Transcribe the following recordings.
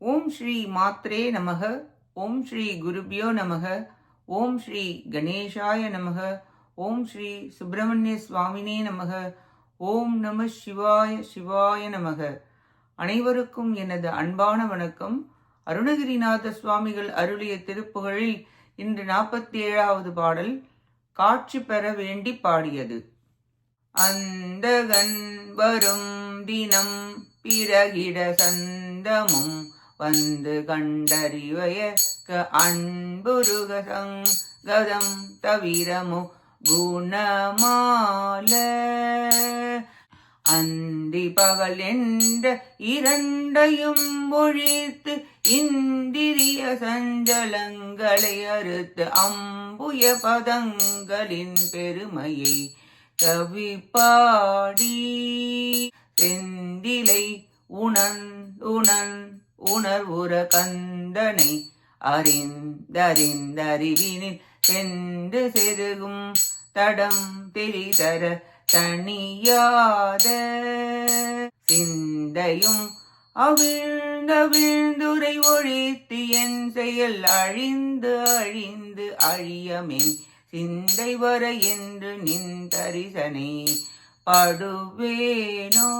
ஓம் ஸ்ரீ மாத்ரே நமக ஓம் ஸ்ரீ குருபியோ நமக ஓம் ஸ்ரீ கணேஷாய நமக ஓம் ஸ்ரீ சுப்பிரமணிய சுவாமினே நமக ஓம் நம சிவாய சிவாய நமக. அனைவருக்கும் எனது அன்பான வணக்கம். அருணகிரிநாத சுவாமிகள் அருளிய திருப்புகழில் இன்று நாற்பத்தி ஏழாவது பாடல் காட்சி பெற வேண்டி பாடியது. அந்தகன் வரும் தினம் பிறகிட சந்தமும் வந்து கண்டறிவயக்க அன்புருக சங்கதம் தவிரமு குணமால. அந்தி பகல் என்ற இரண்டையும் ஒழித்து இந்திரிய சஞ்சலங்களை அறுத்து அம்புய பதங்களின் பெருமையை கவி பாடி செந்திலை உணன் உணன் உணர்வுற கந்தனை அறிந்தறிந்தறிவினில் சென்று செருகும் தடம் திரிதர தனியாத சிந்தையும் அவிழ்ந்த விழுந்துரை ஒழித்து என் செயல் அழிந்து அழிந்து அழியமென் சிந்தை வர என்று நின் தரிசனை படுவேனோ?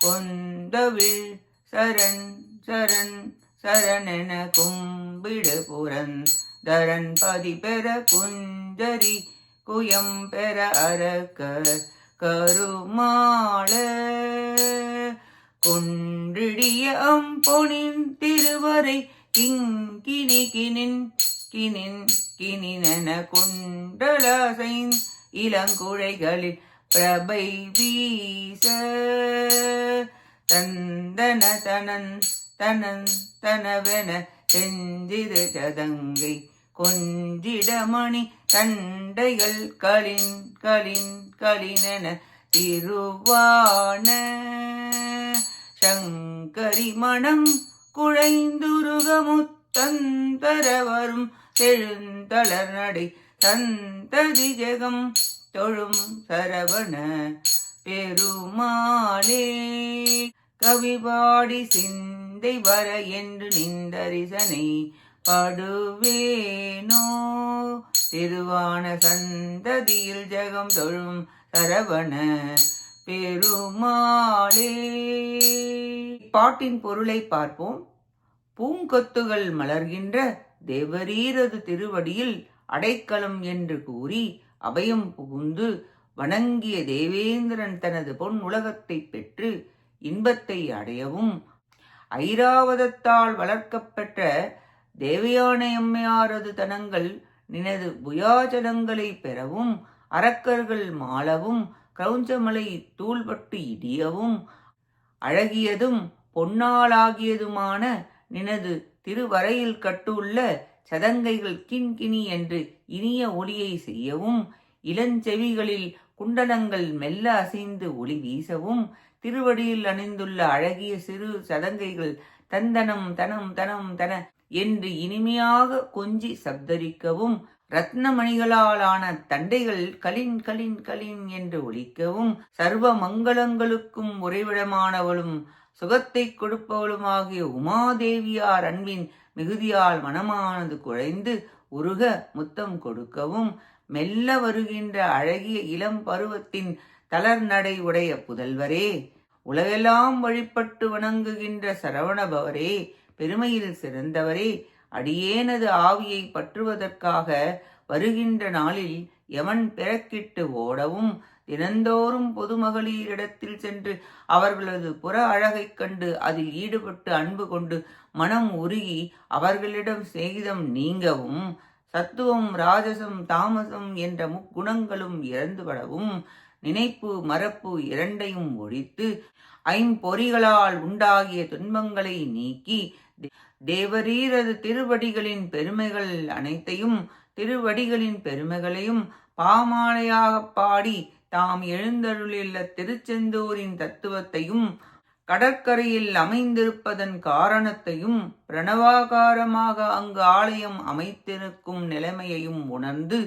கொந்தவிழ் சரண் சரண் சரணென கும்பிடு புரன். தரன் பதி பெற குஞ்சரி குயம் பெற அரக்க கருமாள குன்றிடிய அம்பொனின் திருவரை கிங்கினி கினின் கினின் கினினென குண்டலாசைன் இளங்குழைகளில் பிரபை வீச தந்தன தனன் தனன் தனவென செஞ்சிரு சதங்கை கொஞ்சிடமணி தண்டைகள் களின் களின் களினென திருவான சங்கரி மணம் குழைந்துருகமுத்தந்தர வரும் தெழுந்தளர் நடை தந்ததி ஜெகம் தொழும் சரவண பெருமாளே. கவிபாடி சிந்தை வர என்று நின்றரிசனை படுவேனோ? திருவான சந்ததியில் ஜெகம் தொழும் சரவண பெருமாளே. பாட்டின் பொருளை பார்ப்போம். பூங்கொத்துகள் மலர்கின்ற தேவரீரது திருவடியில் அடைக்கலம் என்று கூறி அபயம் புகுந்து வணங்கிய தேவேந்திரன் தனது பொன் உலகத்தை பெற்று இன்பத்தை அடையவும் ஐராவதத்தால் வளர்க்கப்பெற்ற தேவயானையம்மையாரது தனங்கள் நினது புயாஜலங்களை பெறவும் அரக்கர்கள் மாளவும் கிரௌஞ்சமலை தூள்பட்டு இடியவும் அழகியதும் பொன்னாளாகியதுமான நினது திருவரையில் கட்டுள்ள சதங்கைகள் கிண்கிணி என்று இனிய ஒளியை செய்யவும் இளஞ்செவிகளில் குண்டலங்கள் மெல்ல அசைந்து ஒளி வீசவும் திருவடியில் அணிந்துள்ள அழகிய சிறு சதங்கைகள் தந்தனம் தனம் தனம் தன என்று இனிமையாக கொஞ்சி சப்தரிக்கவும் ரத்னமணிகளாலான தண்டைகள் கலின் கலின் கலின் என்று ஒலிக்கவும் சர்வ மங்களங்களுக்கும் உறைவிடமானவளும் சுகத்தை கொடுப்பவளுமாகிய உமாதேவியார் அன்பின் மிகுதியால் மனமானது குழைந்து உருக முத்தம் கொடுக்கவும் மெல்ல வருகின்ற அழகிய இளம் பருவத்தின் தளர்நடை உடைய புதல்வரே உலகெல்லாம் வழிபட்டு வணங்குகின்ற சரவணபவரே பெருமையில் சிறந்தவரே அடியேனது ஆவியை பற்றுவதற்காக வருகின்ற நாளில் எவன் பிறக்கிட்டு ஓடவும் தினந்தோறும் பொதுமகளிரிடத்தில் சென்று அவர்களது புற அழகைக் கண்டு அதில் ஈடுபட்டு அன்பு கொண்டு மனம் உருகி அவர்களிடம் சேகிதம் நீங்கவும் சத்துவம் ராஜசம் தாமசம் என்ற முக்குணங்களும் இறந்துபடவும் நினைப்பு மறப்பு இரண்டையும் ஒழித்து ஐம்பொறிகளால் உண்டாகிய துன்பங்களை நீக்கி தேவரீரது திருவடிகளின் பெருமைகள் அனைத்தையும் திருவடிகளின் பெருமைகளையும் பாமாலையாகப் பாடி தாம் எழுந்தருளியுள்ள திருச்செந்தூரின் தத்துவத்தையும் கடற்கரையில் அமைந்திருப்பதன் காரணத்தையும் பிரணவாகாரமாக அங்கு ஆலயம் அமைத்திருக்கும் நிலைமையையும் உணர்ந்து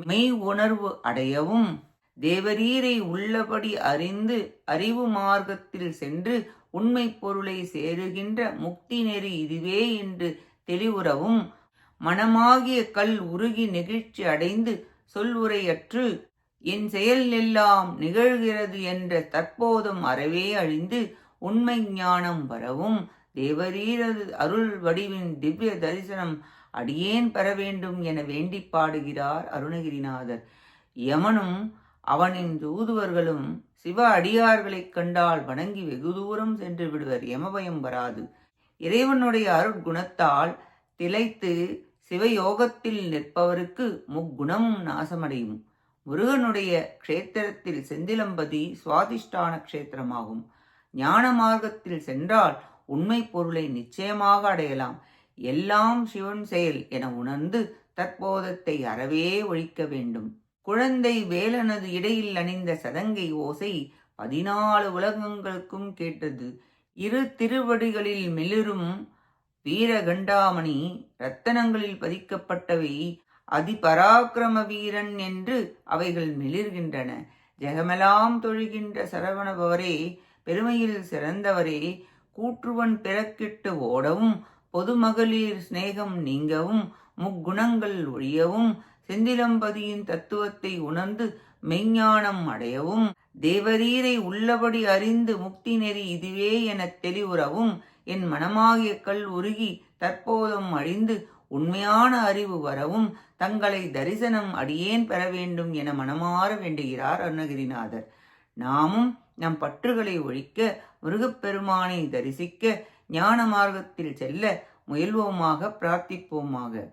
மெய் உணர்வு அடையவும் தேவரீரை உள்ளபடி அறிந்து அறிவு மார்க்கத்தில் சென்று உண்மை பொருளை சேருகின்ற முக்தி நெறி இதுவே என்று தெளிவுறவும் மனமாகிய கல் உருகி நெகிழ்ச்சி அடைந்து சொல்வுரையற்று என் செயல் எல்லாம் நிகழ்கிறது என்ற தற்போதும் அறவே அழிந்து உண்மை ஞானம் வரவும் தேவரீரது அருள் வடிவின் திவ்ய தரிசனம் அடியேன் பெற வேண்டும் என வேண்டி பாடுகிறார் அருணகிரிநாதர். யமனும் அவனின் தூதுவர்களும் சிவ அடியார்களைக் கண்டால் வணங்கி வெகு தூரம் சென்று விடுவர் எமபயம் வராது. இறைவனுடைய அருட்குணத்தால் திளைத்து சிவயோகத்தில் நிற்பவருக்கு முக்குணமும் நாசமடையும். முருகனுடைய க்ஷேத்திரத்தில் செந்திலம்பதி சுவாதிஷ்டான க்ஷேத்திரமாகும். ஞான மார்க்கத்தில் சென்றால் உண்மை பொருளை நிச்சயமாக அடையலாம். எல்லாம் சிவன் செயல் என உணர்ந்து தற்போதத்தை அறவே ஒழிக்க வேண்டும். குழந்தை வேலனது இடையில் அணிந்த சதங்கை ஓசை பதினாலு உலகங்களுக்கும் கேட்டது. இரு திருவடிகளில் மிளிரும் வீரகண்டாமணி ரத்தனங்களில் பதிக்கப்பட்டவை அதிபராக்கிரம வீரன் என்று அவைகள் மிளிர்கின்றன. ஜெகமெல்லாம் தொழுகின்ற சரவணபவரே பெருமையில் சிறந்தவரே கூற்றுவன் பிறக்கிட்டு ஓடவும் பொதுமகளிர் சிநேகம் நீங்கவும் முக்குணங்கள் ஒழியவும் செந்திலம்பதியின் தத்துவத்தை உணர்ந்து மெய்ஞானம் அடையவும் தேவரீரை உள்ளபடி அறிந்து முக்தி நெறி இதுவே எனத் தெளிவுறவும் என் மனமாகிய கல் உருகி தற்போதும் அழிந்து உண்மையான அறிவு வரவும் தங்களை தரிசனம் அடியேன் பெற வேண்டும் என மனமாற வேண்டுகிறார் அருணகிரிநாதர். நாமும் நம் பற்றுகளை ஒழிக்க முருகப்பெருமானை தரிசிக்க ஞான மார்க்கத்தில் செல்ல முயல்வோமாக பிரார்த்திப்போமாக.